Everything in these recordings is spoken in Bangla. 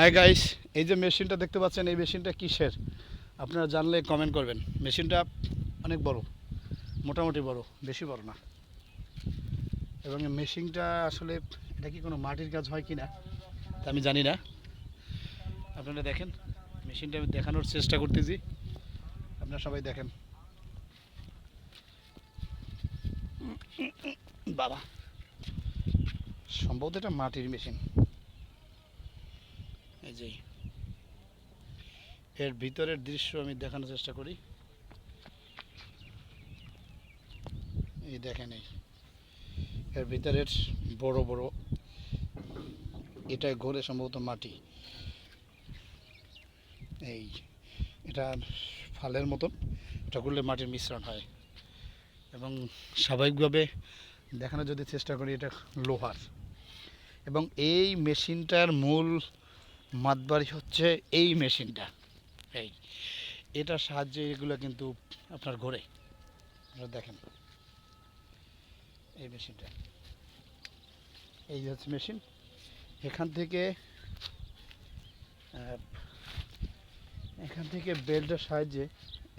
হাই গাইস এই যে মেশিনটা দেখতে পাচ্ছেন, এই মেশিনটা কিসের? আপনারা জানলে কমেন্ট করবেন। মেশিনটা অনেক বড়, মোটামুটি বড়, বেশি বড় না। এবং মেশিনটা আসলে এটা কি কোনো মাটির কাজ হয় কি না তা আমি জানি না। আপনারা দেখেন, মেশিনটা আমি দেখানোর চেষ্টা করতেছি। আপনারা সবাই দেখেন। বাবা, সম্ভবত এটা মাটির মেশিন। যে। এর ভিতরের দৃশ্য আমি দেখানোর চেষ্টা করি। এই দেখেন এই। এর ভিতরের বড় বড়, এটা ঘোরে সম্ভবত মাটি। এই, এটা ফালের মতন, এটা করলে মাটির মিশ্রণ হয়। এবং স্বাভাবিকভাবে দেখানোর যদি চেষ্টা করি, এটা লোহার। এবং এই মেশিনটার মূল মাতবাড়ি হচ্ছে এই মেশিনটা। এই এটার সাহায্যে এগুলো কিন্তু আপনার ঘোরে। দেখেন। এই মেশিনটা। এই হচ্ছে মেশিন। এখান থেকে এখান থেকে বেল্টের সাহায্যে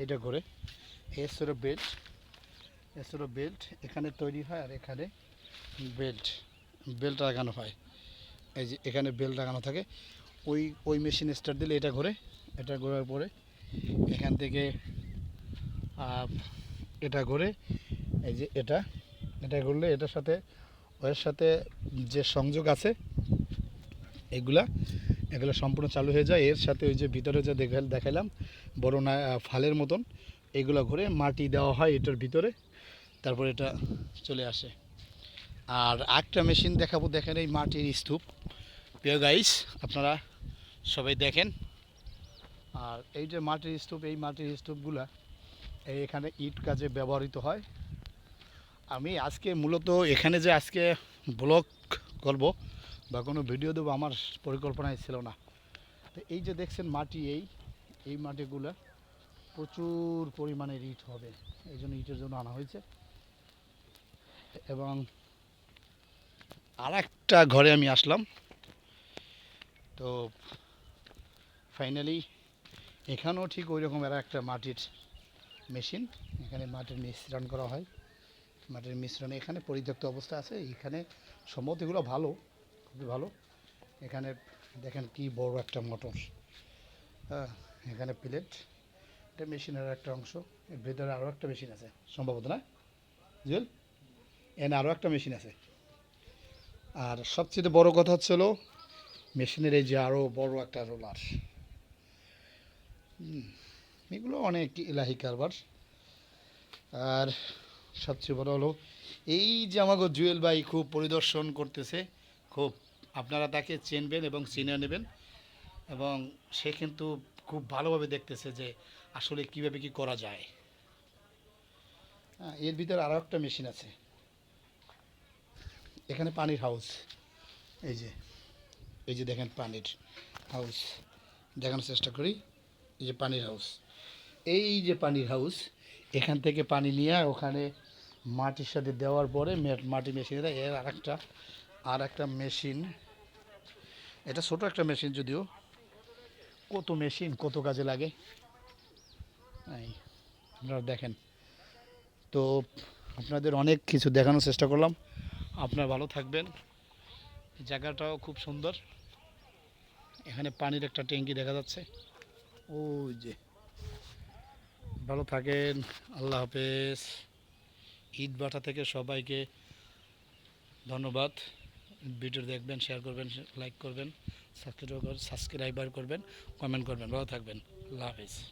এটা ঘোরে। এস হলো বেল্ট। এস হলো বেল্ট এখানে তৈরি হয় আর এখানে বেল্ট। বেল্ট লাগানো হয়। এই যে এখানে বেল্ট লাগানো থাকে। ওই ওই মেশিন স্টার্ট দিলে এটা ঘোরে, এটা ঘোরার পরে এখান থেকে এটা ঘোরে, এই যে এটা এটা ঘুরলে এটার সাথে, ওর সাথে যে সংযোগ আছে, এগুলা, এগুলো সম্পূর্ণ চালু হয়ে যায়। এর সাথে ওই যে ভিতরে যে দেখা দেখালাম বড় না ফালের মতন, এগুলো ঘুরে মাটি দেওয়া হয় এটার ভিতরে, তারপর এটা চলে আসে। আর একটা মেশিন দেখাবো, দেখেন এই মাটির স্তূপ। প্রিয় গাইস আপনারা সবাই দেখেন। আর এই যে মাটির স্তূপ, এই মাটির স্তূপগুলা, এই এখানে ইট কাজে ব্যবহৃত হয়। আমি আজকে মূলত এখানে যে আজকে ব্লগ করব বা কোনো ভিডিও দেবো, আমার পরিকল্পনায় ছিল না। তো এই যে দেখছেন মাটি এই এই মাটিগুলা প্রচুর পরিমাণে ইট হবে। এই জন্য ইটের জন্য আনা হয়েছে। এবং আর ঘরে আমি আসলাম। তো ফাইনালি এখানেও ঠিক ওই রকম আর একটা মাটির মেশিন এখানে মাটির মিশ্রণ করা হয়। মাটির মিশ্রণ এখানে পরিত্যক্ত অবস্থা আছে। এখানে সম্ভবত এগুলো ভালো, খুবই ভালো। এখানে দেখেন কি বড় একটা মোটর। হ্যাঁ এখানে প্লেট এটা মেশিনের একটা অংশ। এর ভেতরে আরও একটা মেশিন আছে। সম্ভবত না? জুয়েল? এখানে আরও একটা মেশিন আছে। আর সবচেয়ে বড় কথা হচ্ছে হলো মেশিনের এই যে আরও বড় একটা রোলার এগুলো অনেক ইলাহি কারবার। আর সবচেয়ে বড় হলো, এই যে আমাকে জুয়েল ভাই খুব পরিদর্শন করতেছে, খুব আপনারা তাকে চিনবেন এবং চিনে নেবেন এবং সে কিন্তু খুব ভালোভাবে দেখতেছে যে আসলে কীভাবে কি করা যায়। এর ভিতরে আরও একটা মেশিন আছে। এখানে পানির হাউস। এই যে এই যে দেখেন পানির হাউস। দেখানোর চেষ্টা করি। যে পানির হাউস, এই যে পানির হাউস, এখান থেকে পানি নিয়ে ওখানে মাটির সাথে দেওয়ার পরে মাটি মেশিনে দেয় এর আর একটা আর একটা মেশিন এটা ছোট একটা মেশিন যদিও। কত মেশিন কত কাজে লাগে? আপনারা দেখেন। তো আপনাদের অনেক কিছু দেখানোর চেষ্টা করলাম। আপনারা ভালো থাকবেন। জায়গাটাও খুব সুন্দর। এখানে পানির একটা ট্যাঙ্কি দেখা যাচ্ছে। ওই যে। ভালো থাকেন, আল্লাহ হাফেজ। ঈদ বাটা থেকে সবাইকে ধন্যবাদ। ভিডিও দেখবেন শেয়ার করবেন লাইক করবেন সাবস্ক্রাইব সাবস্ক্রাইবার করবেন কমেন্ট করবেন। ভালো থাকবেন। আল্লাহ হাফেজ।